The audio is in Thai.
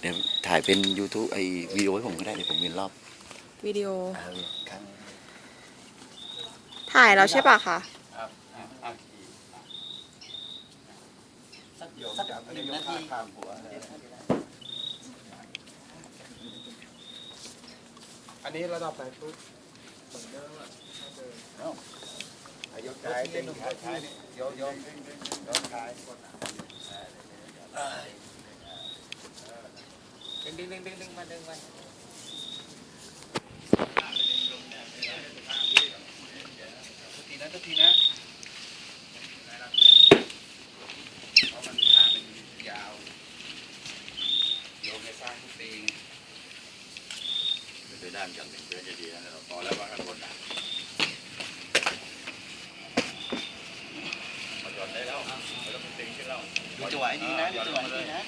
เดี๋ยวถ่ายเป็น YouTube ไอวิดีโอให้ผมก็ได้เดี๋ยวผมเวียนรอบวิดีโอ เออครับถ่ายแล้วใช่ปะคะสักสักหนึ่งนาทีอันนี้ระดับไหนปุ๊บยกท้ายเต็มท้ายท้ายนี่ยกยกยกท้าย ดึงดึงดึงดึงมาดึงมาทีนะทีนะเพราะมันข้ามันยาวโยงให้สร้างทุกปีไปด้านกันหนึ่งเพื่อจะดีนะเราพอแล้วว่าข้างบนนะมาจอดได้แล้วไม่ต้องติงขึ้นแล้วดูจังหวะให้ดีนะดูจังหวะให้ดีนะ